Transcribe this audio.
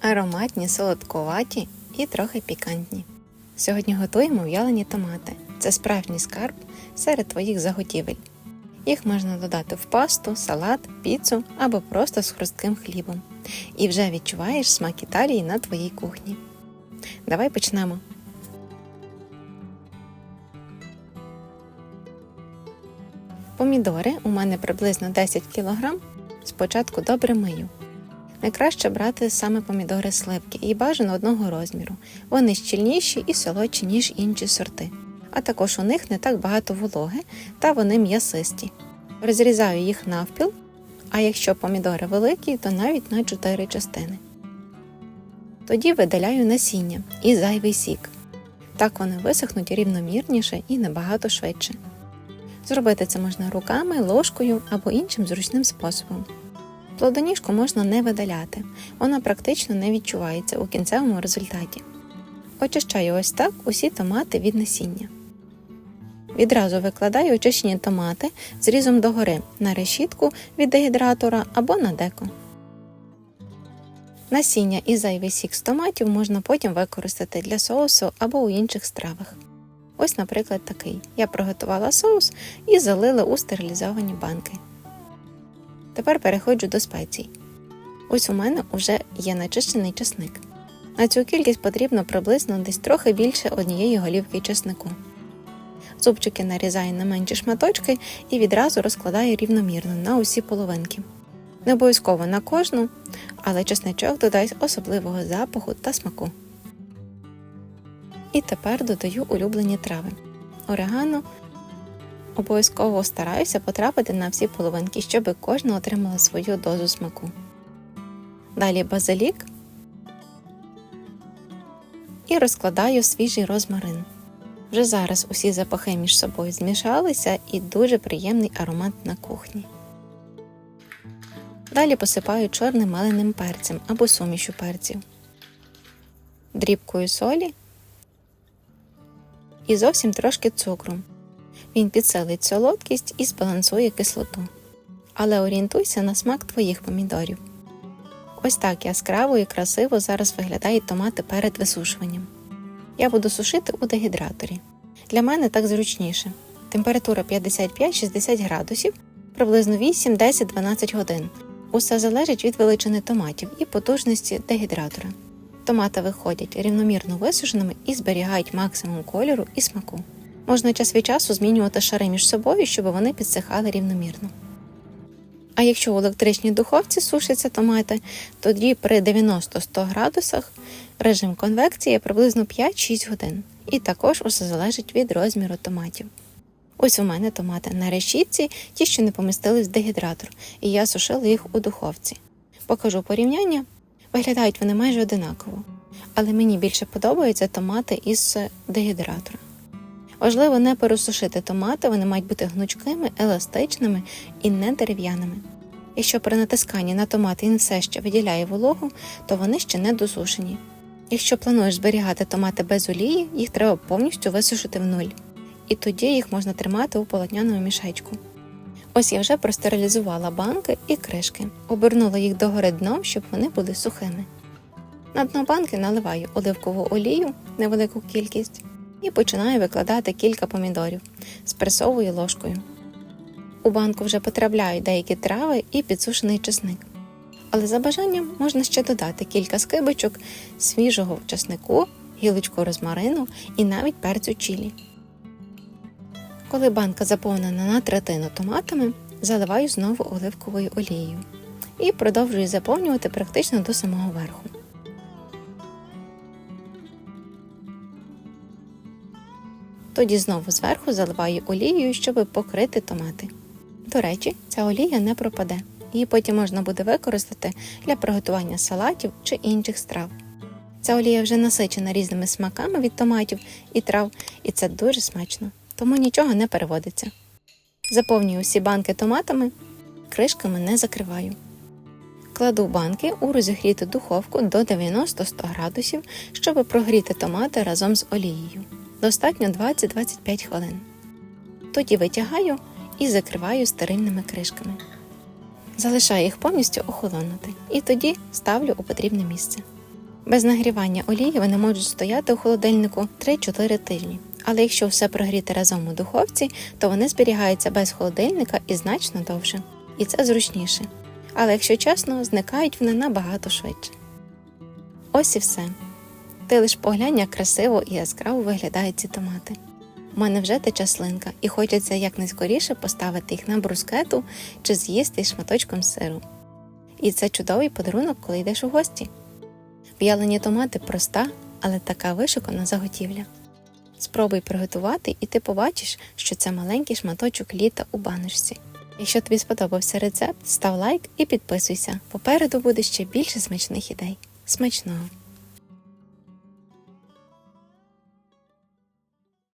ароматні, солодкуваті і трохи пікантні. Сьогодні готуємо в'ялені томати. Це справжній скарб серед твоїх заготівель. Їх можна додати в пасту, салат, піцу або просто з хрустким хлібом. І вже відчуваєш смак Італії на твоїй кухні. Давай почнемо. Помідори у мене приблизно 10 кг. Спочатку добре мию. Найкраще брати саме помідори сливки і бажано одного розміру. Вони щільніші і солодші, ніж інші сорти. А також у них не так багато вологи та вони м'ясисті. Розрізаю їх навпіл, а якщо помідори великі, то навіть на 4 частини. Тоді видаляю насіння і зайвий сік. Так вони висохнуть рівномірніше і набагато швидше. Зробити це можна руками, ложкою або іншим зручним способом. Плодоніжку можна не видаляти, вона практично не відчувається у кінцевому результаті. Очищаю ось так усі томати від насіння. Відразу викладаю очищені томати зрізом догори на решітку від дегідратора або на деко. Насіння і зайвий сік з томатів можна потім використати для соусу або у інших стравах. Ось, наприклад, такий. Я приготувала соус і залила у стерилізовані банки. Тепер переходжу до спецій. Ось у мене вже є начищений чесник. На цю кількість потрібно приблизно десь трохи більше однієї голівки чеснику. Зубчики нарізаю на менші шматочки і відразу розкладаю рівномірно на усі половинки. Не обов'язково на кожну, але чесничок додасть особливого запаху та смаку. І тепер додаю улюблені трави. Орегано обов'язково стараюся потрапити на всі половинки, щоб кожна отримала свою дозу смаку. Далі базилік і розкладаю свіжий розмарин. Вже зараз усі запахи між собою змішалися і дуже приємний аромат на кухні. Далі посипаю чорним меленим перцем або сумішю перців, дрібкою солі і зовсім трошки цукру. Він підсилить солодкість і збалансує кислоту. Але орієнтуйся на смак твоїх помідорів. Ось так яскраво і красиво зараз виглядають томати перед висушуванням. Я буду сушити у дегідраторі. Для мене так зручніше. Температура 55-60 градусів, приблизно 8, 10, 12 годин. Усе залежить від величини томатів і потужності дегідратора. Томати виходять рівномірно висушеними і зберігають максимум кольору і смаку. Можна час від часу змінювати шари між собою, щоб вони підсихали рівномірно. А якщо у електричній духовці сушаться томати, тоді при 90-100 градусах режим конвекції приблизно 5-6 годин. І також усе залежить від розміру томатів. Ось у мене томати на решітці, ті, що не помістились в дегідратор, і я сушила їх у духовці. Покажу порівняння. Виглядають вони майже одинаково, але мені більше подобаються томати із дегідратора. Важливо не пересушити томати, вони мають бути гнучкими, еластичними і не дерев'яними. Якщо при натисканні на томати він все ще виділяє вологу, то вони ще не досушені. Якщо плануєш зберігати томати без олії, їх треба повністю висушити в нуль, і тоді їх можна тримати у полотняному мішечку. Ось я вже простерилізувала банки і кришки, обернула їх догори дном, щоб вони були сухими. На дно банки наливаю оливкову олію, невелику кількість, і починаю викладати кілька помідорів, спресовую ложкою. У банку вже потрапляють деякі трави і підсушений чесник. Але за бажанням можна ще додати кілька скибочок свіжого чеснику, гілочку розмарину і навіть перцю чілі. Коли банка заповнена на третину томатами, заливаю знову оливковою олією і продовжую заповнювати практично до самого верху. Тоді знову зверху заливаю олією, щоб покрити томати. До речі, ця олія не пропаде, її потім можна буде використати для приготування салатів чи інших страв. Ця олія вже насичена різними смаками від томатів і трав, і це дуже смачно, тому нічого не переводиться. Заповнюю всі банки томатами, кришками не закриваю. Кладу банки у розігріту духовку до 90-100 градусів, щоб прогріти томати разом з олією. Достатньо 20-25 хвилин. Тоді витягаю і закриваю стерильними кришками. Залишаю їх повністю охолонути і тоді ставлю у потрібне місце. Без нагрівання олії вони можуть стояти у холодильнику 3-4 тижні. Але якщо все прогріти разом у духовці, то вони зберігаються без холодильника і значно довше. І це зручніше. Але якщо чесно, зникають вони набагато швидше. Ось і все. Ти лиш поглянь, як красиво і яскраво виглядають ці томати. У мене вже тече слинка, і хочеться якнайскоріше поставити їх на брускету чи з'їсти шматочком сиру. І це чудовий подарунок, коли йдеш у гості. В'ялені томати проста, але така вишукана заготівля. Спробуй приготувати, і ти побачиш, що це маленький шматочок літа у баночці. Якщо тобі сподобався рецепт, став лайк і підписуйся. Попереду буде ще більше смачних ідей. Смачного!